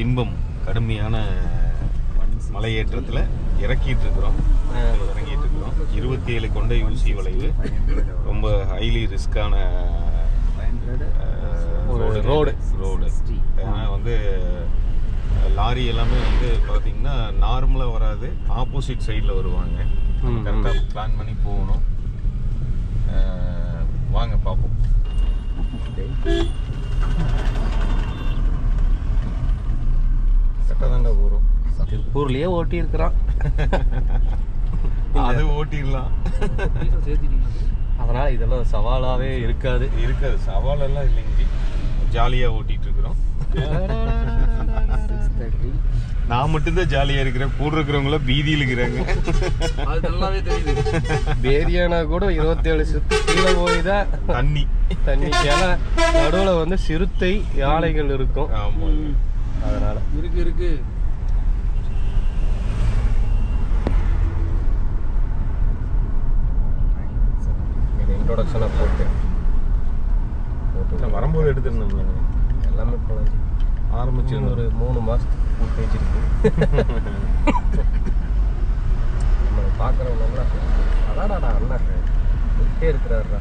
திம்பம் கடுமையான மலையேற்றத்தில் இறக்கிட்டு இருக்கிறோம் இறங்கிட்டு இருக்கிறோம் இருபத்தி ஏழு கொண்ட யூசி வளைவு ரொம்ப ஹைலி ரிஸ்கான ஒரு road. ரோடு ஏன்னா வந்து லாரி எல்லாமே வந்து பார்த்தீங்கன்னா நார்மலாக வராது ஆப்போசிட் சைடில் வருவாங்க. கரெக்டாக பிளான் பண்ணி போகணும். வாங்க பார்ப்போம். திருப்பூர்லயே ஓட்டி இருக்கிறான் அது ஓட்டிடலாம். அதனால இதெல்லாம் சவாலாவே இருக்காது. இருக்காது. சவாலெல்லாம் இல்லைங்க ஜாலியாக ஓட்டிட்டு இருக்கிறோம் நான் மட்டும்தான் ஜாலியாக இருக்கிறேன். கூட இருக்கிறவங்களாம் பீதியில் இருக்கிறாங்க. அது நல்லாவே தெரியுது. பேரியானா கூட இருபத்தேழு சுத்து கீழே போய் தான் தண்ணி. தண்ணி ஏன்னா நடுவில் வந்து சிறுத்தை யானைகள் இருக்கும். ஆமாம் அதனால. இருக்கு இருக்கு இது இன்ட்ரோடக்ஷனாக போட்டு. நான் வரும்போது எடுத்துருந்தோம்ல எல்லாமே குழந்தை ஆரம்பிச்சு ஒரு மூணு மாதத்துக்கு ஃபுட்டேஜ் இருக்கு நம்ம பார்க்குறவங்க அடாடாடா அண்ணா விட்டே இருக்கிறாருடா.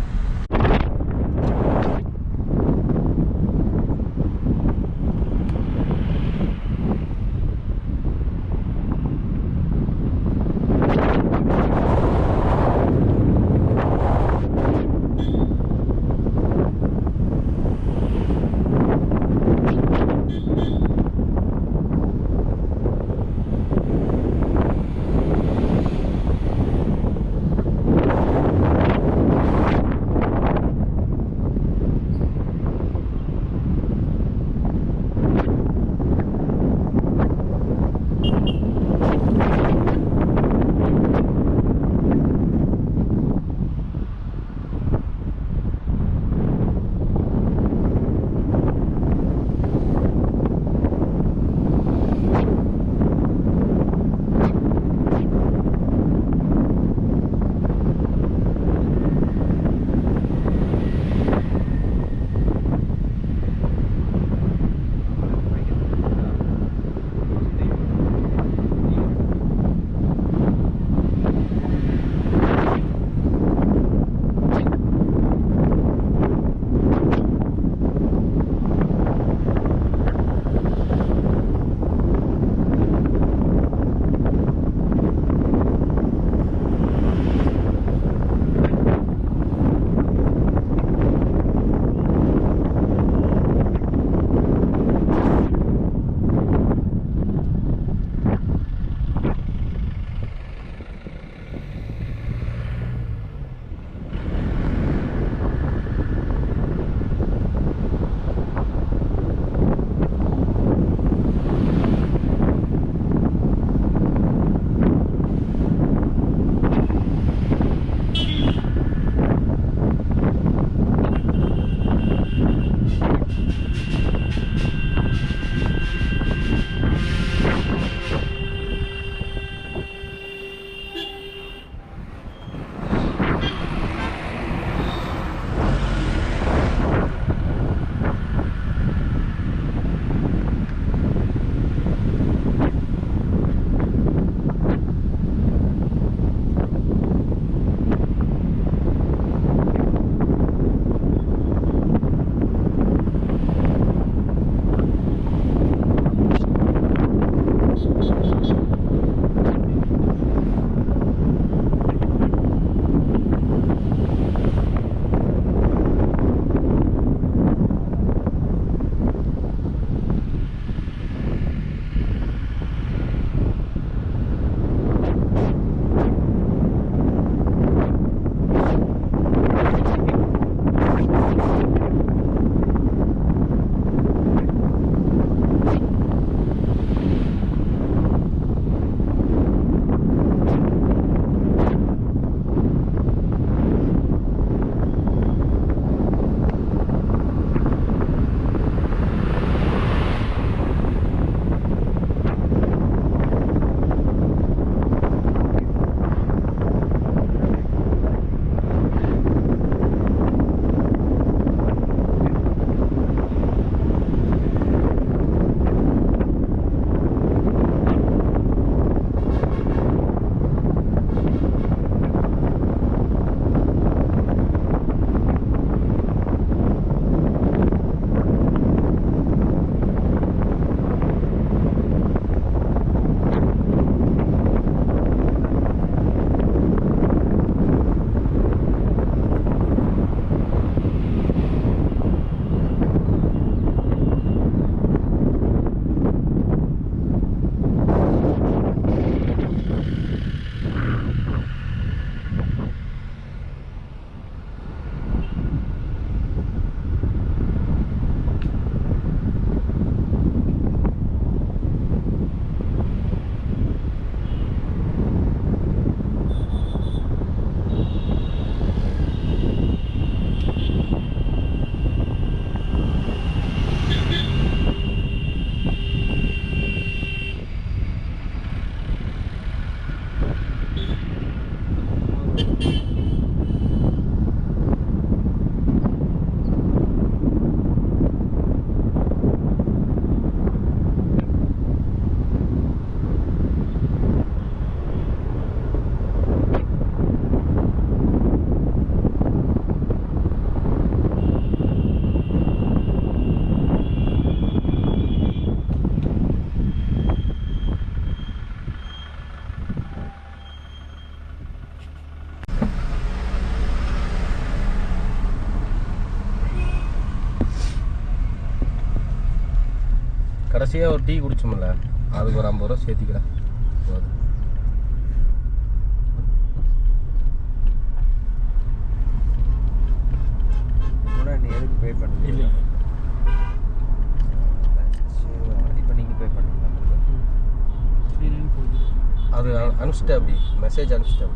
கடைசியாக ஒரு டீ குடிச்சோம்ல அதுக்கு ஒரு ஐம்பது ரூபா சேர்த்திக்கிறேன் போதும். நீ எதுக்கு பே பண்ணல? இப்போ நீங்கள் பே பண்ணீங்களா அது அனு- அனுப்பிச்சிட்டேன் அப்படி. மெசேஜ் அனுப்பிச்சிட்டேன்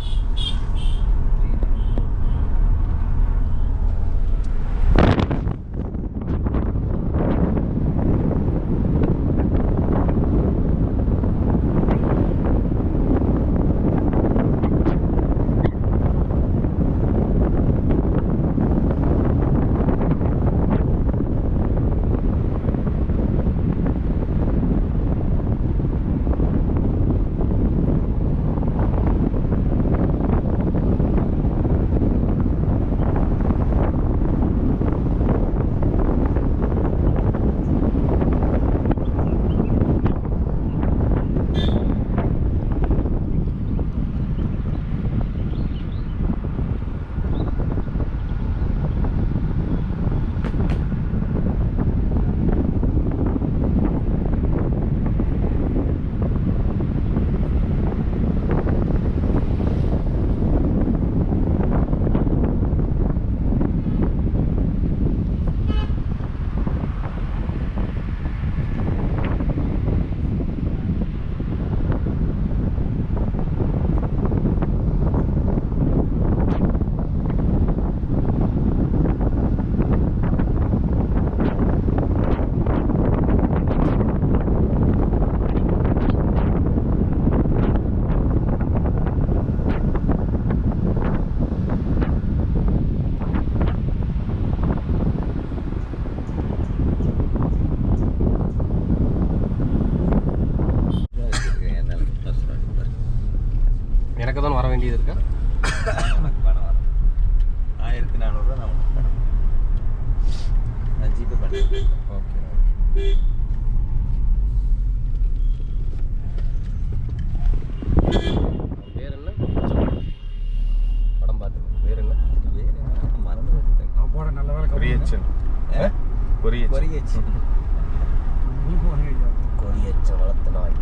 போனீங்க கொடியச்ச வளர்த்த நாய்.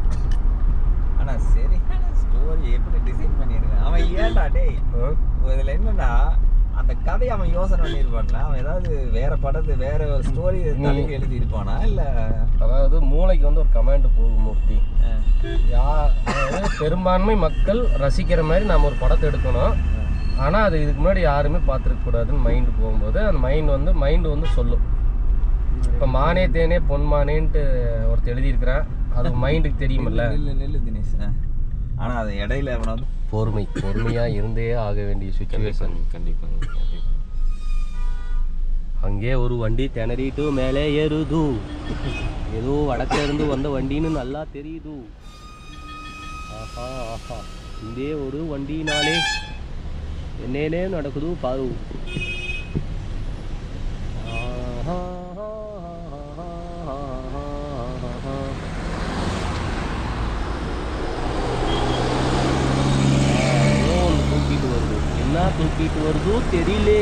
ஆனா சரியான ஸ்டோரி எப்படி டிசைன் பண்ணிருக்கான் அவன் ஏன்டா டேய் இதுல என்னன்னா அந்த கதையை அவன் யோசனை பண்ணியிருப்பான்ல அவன் ஏதாவது வேற படத்து வேற ஒரு ஸ்டோரி தலைக்கு எழுதி இருப்பானா இல்ல? அதாவது மூளைக்கு வந்து ஒரு கமாண்ட் போகும் மூர்த்தி. யா அதாவது பெரும்பான்மை மக்கள் ரசிக்கிற மாதிரி நாம ஒரு படத்தை எடுக்கணும். ஆனால் அது இதுக்கு முன்னாடி யாருமே பார்த்துருக்க கூடாதுன்னு மைண்டு போகும்போது அந்த மைண்ட் வந்து மைண்டு வந்து சொல்லும். இப்போ மானே தேனே பொன்மானேன்ட்டு ஒருத்தர் எழுதியிருக்கிறான் அது மைண்டுக்கு தெரியுமில்ல. நெல்லு நெல்லு தினேஷ். ஆ. ஆனா அது இடையில அவனை வந்து பொறுமை பொறுமையாக இருந்தே ஆக வேண்டிய சுச்சுவேஷன் கண்டிப்பாக அங்கே ஒரு வண்டி திணறிட்டு மேலே ஏறுது. ஏதோ வடக்க இருந்து வந்த வண்டின்னு நல்லா தெரியுது. ஆஹா ஆஹா. இங்கே ஒரு வண்டினாலே என்னேனே நடக்குது பாரு ஆஹா, ஏதோ ஒன்று தூக்கிட்டு வருது என்ன தூக்கிட்டு வருதோ தெரியலே.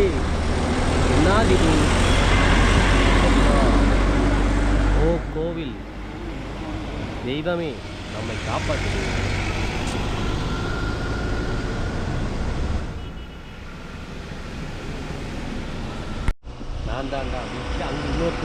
என்ன இது? ஓ கோவில். தெய்வமே நம்மை காப்பாற்று நான் தான்டா விட்டு அங்கே இன்னொரு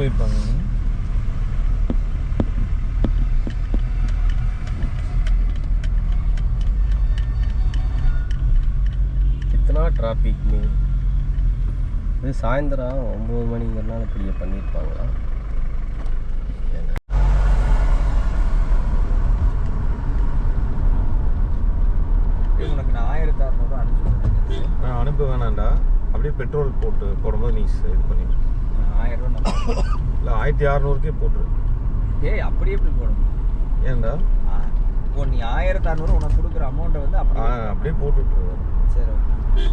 போயிருப்பாங்க. இத்தனா டிராஃபிக் நீ. இது சாயந்தரம் ஒம்பது மணிங்கிறனால இப்படியே பண்ணியிருப்பாங்களா உனக்கு நான் ஆயிரத்தி அறநூறு அனுப்பிச்சு நான் அனுப்ப வேணாம்டா. அப்படியே பெட்ரோல் போட்டு போடும்போது நீ இது பண்ணிடு. ஆயிரம் ரூபா இல்லை ஆயிரத்தி அறநூறுக்கே போட்டுரு. ஏய் அப்படியே எப்படி போடணும். ஆ, ஓ நீ ஆயிரத்தி அறநூறு உனக்கு கொடுக்குற அமௌண்ட்டை வந்து அப்படியே அப்படியே போட்டு விட்டுரு சரி okay.